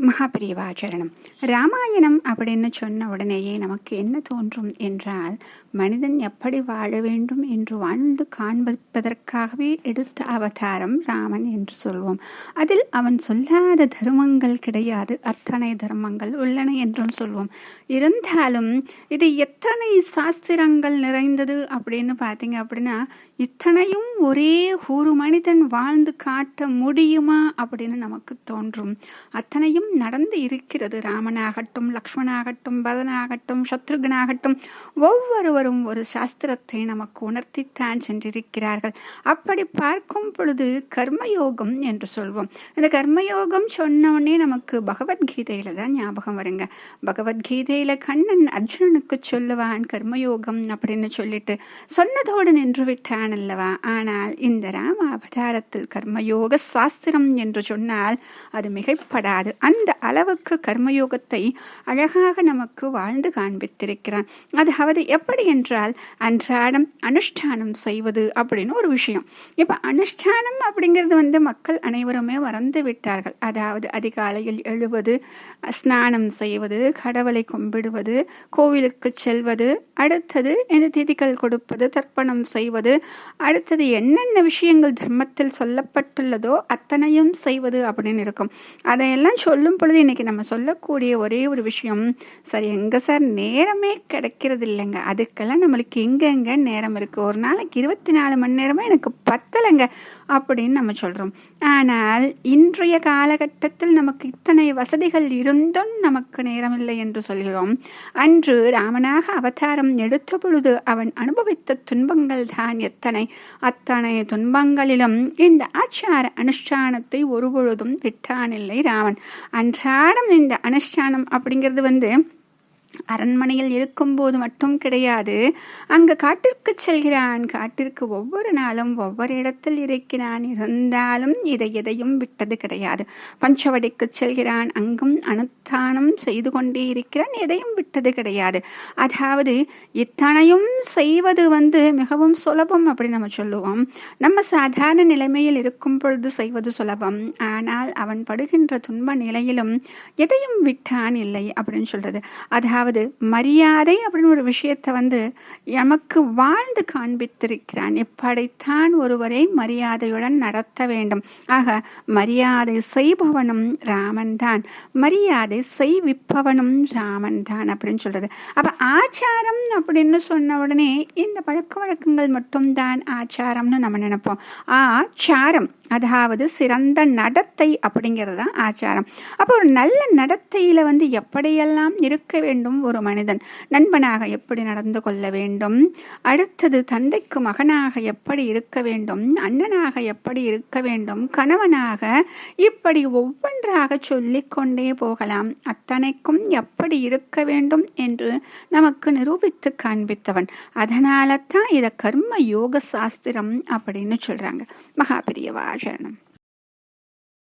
മഹാപ്രിയവാചരണം ராமாயணம் அப்படின்னு சொன்ன உடனேயே நமக்கு என்ன தோன்றும் என்றால் மனிதன் எப்படி வாழ வேண்டும் என்று வாழ்ந்து காண்பிப்பதற்காகவே எடுத்த அவதாரம் ராமன் என்று சொல்வோம். அதில் அவன் சொல்லாத தர்மங்கள் கிடையாது அத்தனை தர்மங்கள் உள்ளன என்றும் சொல்வோம். இருந்தாலும் இது எத்தனை சாஸ்திரங்கள் நிறைந்தது அப்படின்னு பார்த்தீங்க அப்படின்னா இத்தனையும் ஒரே ஒரு மனிதன் வாழ்ந்து காட்ட முடியுமா அப்படின்னு நமக்கு தோன்றும். அத்தனையும் நடந்து இருக்கிறது ராமன் ராமனாகட்டும் லக்ஷ்மணாகட்டும் பரதனாகட்டும் சத்ருகனாகட்டும் ஒவ்வொருவரும் ஒரு சாஸ்திரத்தை நமக்கு உணர்த்தித்தான் சென்றிருக்கிறார்கள். அப்படி பார்க்கும் பொழுது கர்மயோகம் என்று சொல்வோம். இந்த கர்மயோகம் சொன்னோடனே நமக்கு பகவத்கீதையில தான் ஞாபகம் வருங்க. பகவத்கீதையில கண்ணன் அர்ஜுனனுக்கு சொல்லுவான் கர்மயோகம் அப்படின்னு சொல்லிட்டு. சொன்னதோடு நின்று விட்டான் அல்லவா? ஆனால் இந்த ராம அவதாரத்தில் கர்மயோக சாஸ்திரம் என்று சொன்னால் அது மிகைப்படாது. அந்த அளவுக்கு கர்மயோகத்தை அழகாக நமக்கு வாழ்ந்து காண்பித்திருக்கிறான். அதாவது எப்படி என்றால் அன்றாடம் அனுஷ்டானம் செய்வது அப்படின்னு ஒரு விஷயம். இப்ப அனுஷ்டானம் அப்படிங்கிறது வந்து மக்கள் அனைவருமே மறந்து விட்டார்கள். அதாவது அதிகாலையில் எழுவது ஸ்நானம் செய்வது கடவுளை கும்பிடுவது கோவிலுக்கு செல்வது அடுத்தது இந்த திதிகள் கொடுப்பது தர்ப்பணம் செய்வது அடுத்தது என்னென்ன விஷயங்கள் தர்மத்தில் சொல்லப்பட்டுள்ளதோ அத்தனையும் செய்வது அப்படின்னு இருக்கும். அதையெல்லாம் சொல்லும் பொழுது இன்னைக்கு நம்ம சொல்லக்கூடிய ஒரே ஒரு விஷயம் சார் எங்கே சார் நேரமே கிடைக்கிறது இல்லைங்க அதுக்கெல்லாம் நம்மளுக்கு எங்கெங்க நேரம் இருக்கு? ஒரு நாளைக்கு இருபத்தி நாலு மணி நேரமே எனக்கு பத்தலைங்க. அப்படின்னு நம்ம சொல்கிறோம் ஆனால் இன்றைய காலகட்டத்தில் நமக்கு இத்தனை வசதிகள் இருந்தும் நமக்கு நேரம் இல்லை என்று சொல்கிறோம். அன்று ராமனாக அவதாரம் எடுத்த பொழுது அவன் அனுபவித்த துன்பங்கள் தான் எத்தனை. அத்தனை துன்பங்களிலும் இந்த ஆச்சார அனுஷ்டானத்தை ஒருபொழுதும் விட்டானில்லை ராமன். அன்றாடம் இந்த அனுஷ்டானம் அப்படிங்கிறது வந்து அரண்மனையில் இருக்கும்போது மட்டும் கிடையாது. அங்கு காட்டிற்கு செல்கிறான். காட்டிற்கு ஒவ்வொரு நாளும் ஒவ்வொரு இடத்தில் இருக்கிறான். இருந்தாலும் இதை எதையும் விட்டது கிடையாது. பஞ்சவடிக்கு செல்கிறான். அங்கும் அனுத்தானம் செய்து கொண்டே இருக்கிறான். எதையும் விட்டது கிடையாது. அதாவது இத்தனையும் செய்வது வந்து மிகவும் சுலபம் அப்படி நம்ம சொல்லுவோம். நம்ம சாதாரண நிலைமையில் இருக்கும் பொழுது செய்வது சுலபம். ஆனால் அவன் படுகின்ற துன்ப நிலையிலும் எதையும் விட்டான் இல்லை அப்படின்னு சொல்றது. அதாவது அதாவது மரியாதை அப்படின்னு ஒரு விஷயத்தை வந்து நமக்கு வாழ்ந்து காண்பித்திருக்கிறான். இப்படித்தான் ஒருவரை மரியாதையுடன் நடத்த வேண்டும்? ஆக மரியாதை செய்பவனும் ராமன் தான் மரியாதை செய்விப்பவனும் ராமன் தான் அப்படின்னு சொல்றது. அப்ப ஆச்சாரம் அப்படின்னு சொன்ன உடனே இந்த பழக்க வழக்கங்கள் மட்டும்தான் ஆச்சாரம்னு நம்ம நினைப்போம். ஆச்சாரம் அதாவது சிறந்த நடத்தை அப்படிங்கிறது தான் ஆச்சாரம். அப்போ ஒரு நல்ல நடத்தையில் வந்து எப்படியெல்லாம் இருக்க வேண்டும் ஒரு மனிதன்? நண்பனாக எப்படி நடந்து கொள்ள வேண்டும்? அடுத்தது தந்தைக்கு மகனாக எப்படி இருக்க வேண்டும்? அண்ணனாக எப்படி இருக்க வேண்டும்? கணவனாக இப்படி ஒவ்வொன்றாக சொல்லிக்கொண்டே போகலாம். அத்தனைக்கும் எப்படி இருக்க வேண்டும் என்று நமக்கு நிரூபித்து காண்பித்தவன். அதனால தான் இதை கர்ம யோக சாஸ்திரம் அப்படின்னு சொல்கிறாங்க மகாபிரியவா 确认。